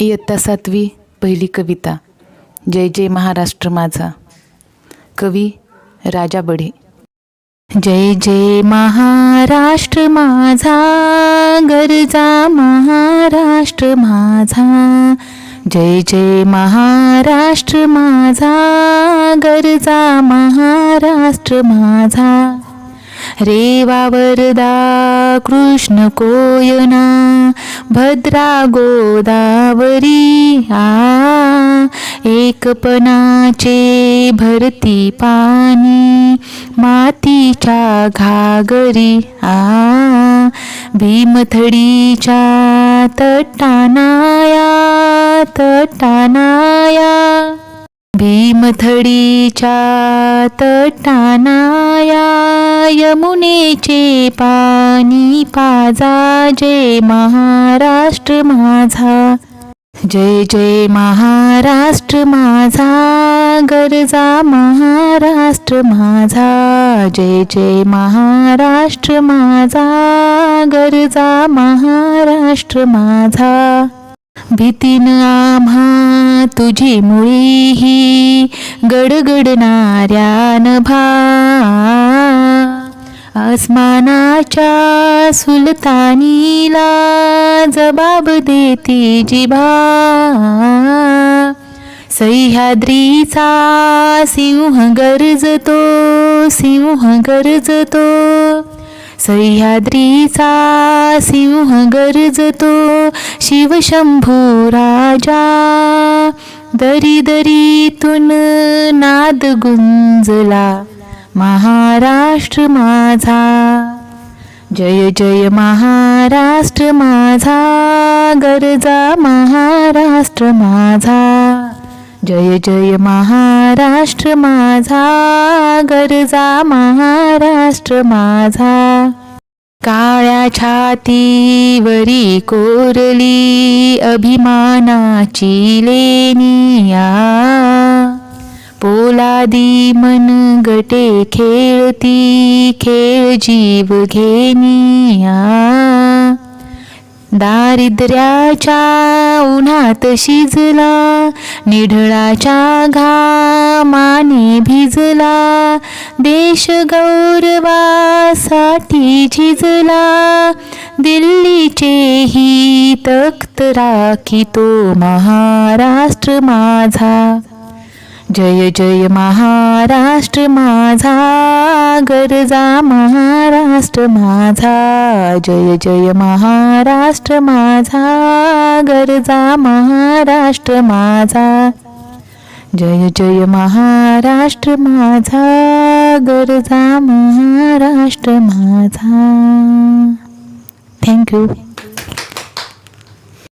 इयत्ता सातवी पहिली कविता. जय जय महाराष्ट्र माझा. कवी राजा बढे. जय जय महाराष्ट्र माझा. गरजा महाराष्ट्र माझा. जय जय महाराष्ट्र माझा. गरजा महाराष्ट्र माझा. रे वावरदा कृष्ण कोयना भद्रा गोदावरी आ एकपणाचे भरती पाणी मातीच्या घागरी आ भीमथडीच्या तटानाया तटानाया. भीमथडीच्या तटानाया. यमुनेचे पाणी पाजा जय महाराष्ट्र माझा. जय जय महाराष्ट्र माझा गरजा महाराष्ट्र माझा. जय जय महाराष्ट्र माझा गरजा महाराष्ट्र माझा. भीतीन आम्हा तुझी मुळी ही गडगडणाऱ्या नभा आसमानाच्या सुलतानीला जबाब देते जिभा सह्याद्रीचा सिंह गरजतो सिंह गरजतो. सह्याद्रीचा सिंह गरजतो शिवशंभू राजा. दरी दरीतून नाद गुंजला. महाराष्ट्र माझा. जय जय महाराष्ट्र माझा. गरजा महाराष्ट्र माझा. जय जय महाराष्ट्र माझा. गरजा महाराष्ट्र माझा. काळ्या छातीवरी कोरली अभिमानाची लेनिया पोलादी मन गटे खेळती खेळ जीव घेनिया दारिद्र्याच्या उन्हात शिजला निढळाच्या घामाने भिजला देश गौरवासाठी झिजला दिल्लीचेही तख्त राखी तो महाराष्ट्र माझा. जय जय महाराष्ट्र माझा गरजा महाराष्ट्र माझा. जय जय महाराष्ट्र माझा गरजा महाराष्ट्र माझा. जय जय महाराष्ट्र माझा गरजा महाराष्ट्र माझा. थँक्यू